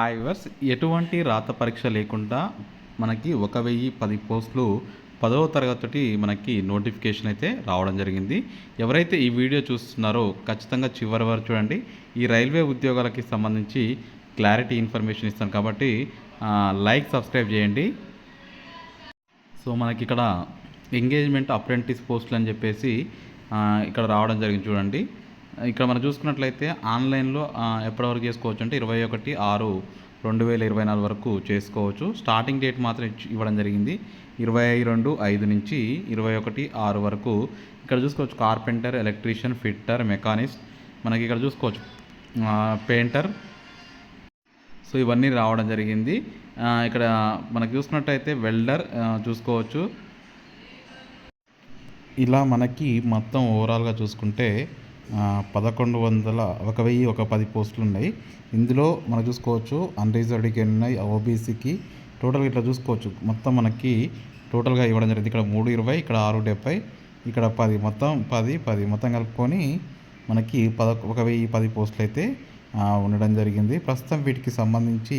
Hi ఎటువంటి రాత పరీక్ష లేకుండా మనకి ఒక వెయ్యి పది పోస్టులు పదవ తరగతి మనకి నోటిఫికేషన్ అయితే రావడం జరిగింది. ఎవరైతే ఈ వీడియో చూస్తున్నారో ఖచ్చితంగా చివరి వరకు చూడండి. ఈ రైల్వే ఉద్యోగాలకి సంబంధించి క్లారిటీ ఇన్ఫర్మేషన్ ఇస్తాను కాబట్టి లైక్ సబ్స్క్రైబ్ చేయండి. సో మనకి ఇక్కడ ఎంగేజ్మెంట్ అప్రెంటిస్ పోస్టులు అని చెప్పేసి ఇక్కడ రావడం జరిగింది చూడండి. ఇక్కడ మనం చూసుకున్నట్లయితే ఆన్లైన్లో ఎప్పటివరకు చేసుకోవచ్చు అంటే ఇరవై ఒకటి ఆరు రెండు వేల ఇరవై నాలుగు వరకు చేసుకోవచ్చు. స్టార్టింగ్ డేట్ మాత్రం ఇవ్వడం జరిగింది. ఇరవై రెండు ఐదు నుంచి ఇరవై ఒకటి ఆరు వరకు ఇక్కడ చూసుకోవచ్చు. కార్పెంటర్ ఎలక్ట్రీషియన్ ఫిట్టర్ మెకానిస్ట్ మనకి ఇక్కడ చూసుకోవచ్చు. పెయింటర్. సో ఇవన్నీ రావడం జరిగింది. ఇక్కడ మనకు చూసుకున్నట్టయితే వెల్డర్ చూసుకోవచ్చు. ఇలా మనకి మొత్తం ఓవరాల్గా చూసుకుంటే పదకొండు వందల ఒక వెయ్యి ఒక పది పోస్టులు ఉన్నాయి. ఇందులో మనం చూసుకోవచ్చు అన్రిజర్వ్డ్కి ఉన్నాయి ఓబీసీకి టోటల్గా ఇట్లా చూసుకోవచ్చు. మొత్తం మనకి టోటల్గా ఇవ్వడం జరిగింది. ఇక్కడ మూడు ఇరవై ఇక్కడ ఆరు డెబ్బై ఇక్కడ పది మొత్తం పది పది మొత్తం కలుపుకొని మనకి పద ఒక వెయ్యి పది పోస్టులు అయితే ఉండడం జరిగింది. ప్రస్తుతం వీటికి సంబంధించి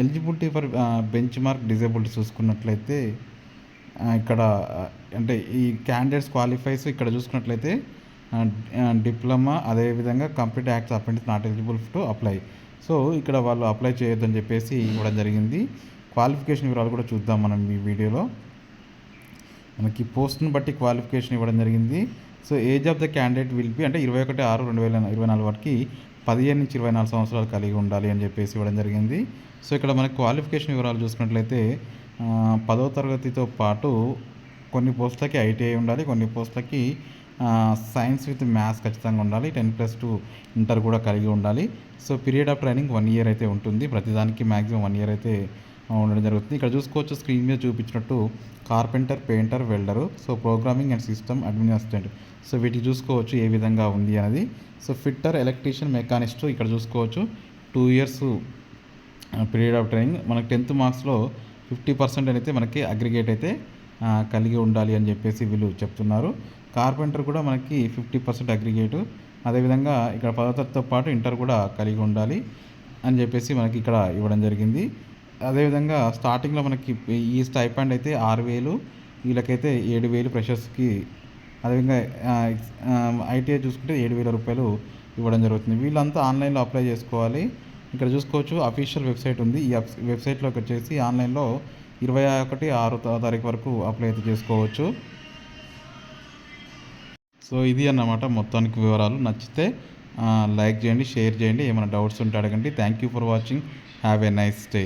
eligibility for benchmark disability చూసుకున్నట్లయితే ఇక్కడ అంటే ఈ క్యాండిడేట్స్ క్వాలిఫైస్ ఇక్కడ చూసుకున్నట్లయితే డిప్లొమా అదేవిధంగా complete acts apprentice not eligible to apply. So ఇక్కడ వాళ్ళు అప్లై చేయొద్దని చెప్పేసి ఇవ్వడం జరిగింది. క్వాలిఫికేషన్ వివరాలు కూడా చూద్దాం మనం ఈ వీడియోలో. మనకి పోస్ట్ని బట్టి క్వాలిఫికేషన్ ఇవ్వడం జరిగింది. So age of the candidate will be అంటే ఇరవై ఒకటి ఆరు రెండు వేల ఇరవై నాలుగు వరకు పదిహేను నుంచి ఇరవై నాలుగు సంవత్సరాలు కలిగి ఉండాలి అని చెప్పేసి ఇవ్వడం జరిగింది. సో ఇక్కడ మనకి క్వాలిఫికేషన్ వివరాలు చూసుకున్నట్లయితే పదో తరగతితో పాటు కొన్ని పోస్టులకి ఐటీఐ ఉండాలి కొన్ని పోస్టులకి సైన్స్ విత్ మ్యాథ్స్ ఖచ్చితంగా ఉండాలి. టెన్ ప్లస్ టూ ఇంటర్ కూడా కలిగి ఉండాలి. So period of training one year అయితే ఉంటుంది. ప్రతిదానికి మ్యాక్సిమం వన్ ఇయర్ అయితే ఉండడం జరుగుతుంది. ఇక్కడ చూసుకోవచ్చు స్క్రీన్ మీద చూపించినట్టు carpenter painter welder so programming and system admin so వీటికి చూసుకోవచ్చు ఏ విధంగా ఉంది అనేది. సో ఫిట్టర్ ఎలక్ట్రీషియన్ మెకానిస్ట్ ఇక్కడ చూసుకోవచ్చు. Two years period of training మనకి టెన్త్ మార్క్స్లో ఫిఫ్టీ పర్సెంట్ అయితే మనకి అగ్రిగేట్ అయితే కలిగి ఉండాలి అని చెప్పేసి వీళ్ళు చెప్తున్నారు. కార్పెంటర్ కూడా మనకి ఫిఫ్టీ పర్సెంట్ అగ్రిగేటు. అదేవిధంగా ఇక్కడ పదవతతో పాటు ఇంటర్ కూడా కలిగి ఉండాలి అని చెప్పేసి మనకి ఇక్కడ ఇవ్వడం జరిగింది. అదేవిధంగా స్టార్టింగ్లో మనకి ఈ స్టైపాండ్ అయితే ఆరు వేలు వీళ్ళకైతే ఏడు వేలు ఫ్రెషర్స్కి అదేవిధంగా ఐటీఐ చూసుకుంటే ఏడు వేల రూపాయలు ఇవ్వడం జరుగుతుంది. వీళ్ళంతా ఆన్లైన్లో అప్లై చేసుకోవాలి. ఇక్కడ చూసుకోవచ్చు అఫీషియల్ వెబ్సైట్ ఉంది. ఈ వెబ్సైట్లోకి వచ్చేసి ఆన్లైన్లో ఇరవై ఒకటి ఆరు తారీఖు వరకు అప్లై అయితే చేసుకోవచ్చు. సో ఇది అన్నమాట మొత్తానికి వివరాలు. నచ్చితే లైక్ చేయండి షేర్ చేయండి. ఏమైనా డౌట్స్ ఉంటే అడగండి. Thank you for watching have a nice day